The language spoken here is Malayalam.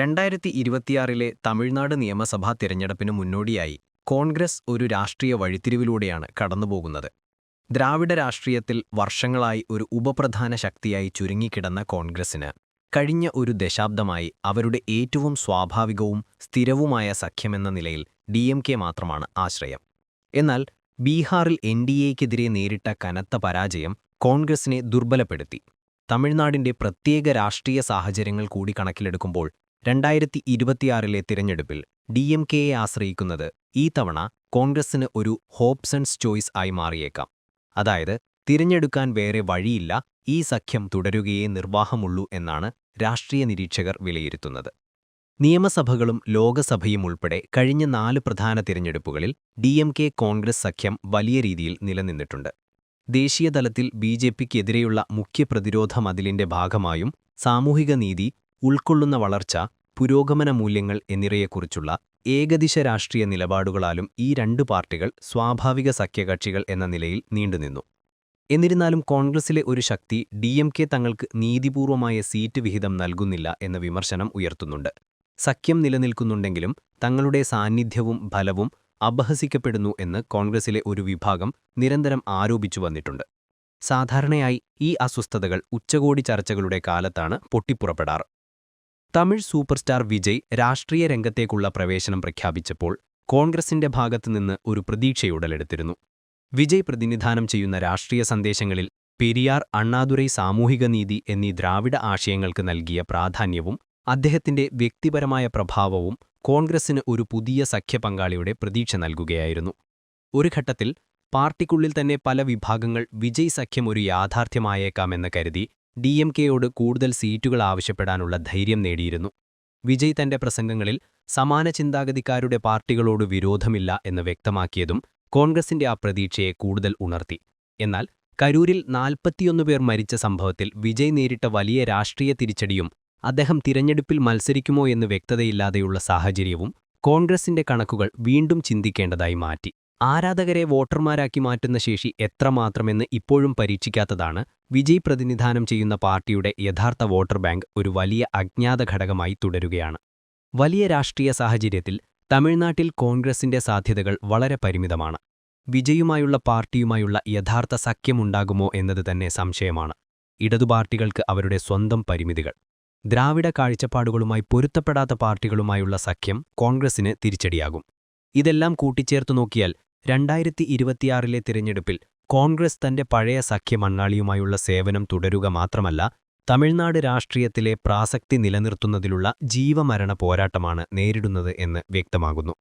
രണ്ടായിരത്തി ഇരുപത്തിയാറിലെ തമിഴ്നാട് നിയമസഭാ തിരഞ്ഞെടുപ്പിന് മുന്നോടിയായി കോൺഗ്രസ് ഒരു രാഷ്ട്രീയ വഴിത്തിരിവിലൂടെയാണ് കടന്നുപോകുന്നത്. ദ്രാവിഡ രാഷ്ട്രീയത്തിൽ വർഷങ്ങളായി ഒരു ഉപപ്രധാന ശക്തിയായി ചുരുങ്ങിക്കിടന്ന കോൺഗ്രസിന് കഴിഞ്ഞ ഒരു ദശാബ്ദമായി അവരുടെ ഏറ്റവും സ്വാഭാവികവും സ്ഥിരവുമായ സഖ്യമെന്ന നിലയിൽ ഡി മാത്രമാണ് ആശ്രയം. എന്നാൽ ബീഹാറിൽ എൻ ഡി എക്കെതിരെ നേരിട്ട കനത്ത പരാജയം കോൺഗ്രസിനെ ദുർബലപ്പെടുത്തി. തമിഴ്നാടിന്റെ പ്രത്യേക രാഷ്ട്രീയ സാഹചര്യങ്ങൾ കൂടി കണക്കിലെടുക്കുമ്പോൾ രണ്ടായിരത്തി ഇരുപത്തിയാറിലെ തിരഞ്ഞെടുപ്പിൽ ഡി എം കെയെ ആശ്രയിക്കുന്നത് ഈ തവണ കോൺഗ്രസിന് ഒരു ഹോപ്സൺസ് ചോയ്സ് ആയി മാറിയേക്കാം. അതായത് തിരഞ്ഞെടുക്കാൻ വേറെ വഴിയില്ല ഈ സഖ്യം തുടരുകയേ നിർവാഹമുള്ളൂ എന്നാണ് രാഷ്ട്രീയ നിരീക്ഷകർ വിലയിരുത്തുന്നത്. നിയമസഭകളും ലോകസഭയും ഉൾപ്പെടെ കഴിഞ്ഞ നാല് പ്രധാന തിരഞ്ഞെടുപ്പുകളിൽ ഡി എം കെ കോൺഗ്രസ് സഖ്യം വലിയ രീതിയിൽ നിലനിന്നിട്ടുണ്ട്. ദേശീയതലത്തിൽ ബി ജെ പിക്കെതിരെയുള്ള മുഖ്യ പ്രതിരോധ മതിലിന്റെ ഭാഗമായും സാമൂഹിക നീതി ഉൾക്കൊള്ളുന്ന വളർച്ച പുരോഗമന മൂല്യങ്ങൾ എന്നിവയെക്കുറിച്ചുള്ള ഏകദിശ രാഷ്ട്രീയ നിലപാടുകളാലും ഈ രണ്ട് പാർട്ടികൾ സ്വാഭാവിക സഖ്യകക്ഷികൾ എന്ന നിലയിൽ നീണ്ടുനിന്നു. എന്നിരുന്നാലും കോൺഗ്രസിലെ ഒരു ശക്തി ഡി തങ്ങൾക്ക് നീതിപൂർവമായ സീറ്റ് വിഹിതം നൽകുന്നില്ല എന്ന വിമർശനം ഉയർത്തുന്നുണ്ട്. സഖ്യം നിലനിൽക്കുന്നുണ്ടെങ്കിലും തങ്ങളുടെ സാന്നിധ്യവും ഫലവും അപഹസിക്കപ്പെടുന്നു എന്ന് കോൺഗ്രസിലെ ഒരു വിഭാഗം നിരന്തരം ആരോപിച്ചു വന്നിട്ടുണ്ട്. സാധാരണയായി ഈ അസ്വസ്ഥതകൾ ഉച്ചകോടി ചർച്ചകളുടെ കാലത്താണ് പൊട്ടിപ്പുറപ്പെടാറ്. തമിഴ് സൂപ്പർസ്റ്റാർ വിജയ് രാഷ്ട്രീയ രംഗത്തേക്കുള്ള പ്രവേശനം പ്രഖ്യാപിച്ചപ്പോൾ കോൺഗ്രസിന്റെ ഭാഗത്തുനിന്ന് ഒരു പ്രതീക്ഷയുടലെടുത്തിരുന്നു വിജയ് പ്രതിനിധാനം ചെയ്യുന്ന രാഷ്ട്രീയ സന്ദേശങ്ങളിൽ പെരിയാർ അണ്ണാദുരൈ സാമൂഹിക നീതി എന്നീ ദ്രാവിഡ ആശയങ്ങൾക്ക് നൽകിയ പ്രാധാന്യവും അദ്ദേഹത്തിന്റെ വ്യക്തിപരമായ പ്രഭാവവും കോൺഗ്രസിന് ഒരു പുതിയ സഖ്യപങ്കാളിയുടെ പ്രതീക്ഷ നൽകുകയായിരുന്നു. ഒരു ഘട്ടത്തിൽ പാർട്ടിക്കുള്ളിൽ തന്നെ പല വിഭാഗങ്ങൾ വിജയ് സഖ്യം ഒരു യാഥാർത്ഥ്യമായേക്കാമെന്ന് കരുതി ഡി എം കെയോട് കൂടുതൽ സീറ്റുകൾ ആവശ്യപ്പെടാനുള്ള ധൈര്യം നേടിയിരുന്നു. വിജയ് തന്റെ പ്രസംഗങ്ങളിൽ സമാന ചിന്താഗതിക്കാരുടെ പാർട്ടികളോട് വിരോധമില്ല എന്ന് വ്യക്തമാക്കിയതും കോൺഗ്രസിന്റെ ആ പ്രതീക്ഷയെ കൂടുതൽ ഉണർത്തി. എന്നാൽ കരൂരിൽ നാൽപ്പത്തിയൊന്ന് പേർ മരിച്ച സംഭവത്തിൽ വിജയ് നേരിട്ട വലിയ രാഷ്ട്രീയ തിരിച്ചടിയും അദ്ദേഹം തിരഞ്ഞെടുപ്പിൽ മത്സരിക്കുമോ എന്ന് വ്യക്തതയില്ലാതെയുള്ള സാഹചര്യവും കോൺഗ്രസിന്റെ കണക്കുകൾ വീണ്ടും ചിന്തിക്കേണ്ടതായി മാറ്റി. ആരാധകരെ വോട്ടർമാരാക്കി മാറ്റുന്ന ശേഷി എത്രമാത്രമെന്ന് ഇപ്പോഴും പരീക്ഷിക്കാത്തതാണ് വിജയ് പ്രതിനിധാനം ചെയ്യുന്ന പാർട്ടിയുടെ യഥാർത്ഥ വോട്ടർ ബാങ്ക് ഒരു വലിയ അജ്ഞാത ഘടകമായി തുടരുകയാണ്. വലിയ രാഷ്ട്രീയ സാഹചര്യത്തിൽ തമിഴ്നാട്ടിൽ കോൺഗ്രസിന്റെ സാധ്യതകൾ വളരെ പരിമിതമാണ്. വിജയുമായുള്ള പാർട്ടിയുമായുള്ള യഥാർത്ഥ സഖ്യമുണ്ടാകുമോ എന്നത് തന്നെ സംശയമാണ്. ഇടതുപാർട്ടികൾക്ക് അവരുടെ സ്വന്തം പരിമിതികൾ. ദ്രാവിഡ കാഴ്ചപ്പാടുകളുമായി പൊരുത്തപ്പെടാത്ത പാർട്ടികളുമായുള്ള സഖ്യം കോൺഗ്രസിന് തിരിച്ചടിയാകും. ഇതെല്ലാം കൂട്ടിച്ചേർത്തു നോക്കിയാൽ രണ്ടായിരത്തി ഇരുപത്തിയാറിലെ തിരഞ്ഞെടുപ്പിൽ കോൺഗ്രസ് തന്റെ പഴയ സഖ്യ സഖ്യമണ്ണാളിയുമായുള്ള സേവനം തുടരുക മാത്രമല്ല തമിഴ്നാട് രാഷ്ട്രീയത്തിലെ പ്രാസക്തി നിലനിർത്തുന്നതിലുള്ള ജീവമരണ പോരാട്ടമാണ് നേരിടുന്നത് എന്ന് വ്യക്തമാകുന്നു.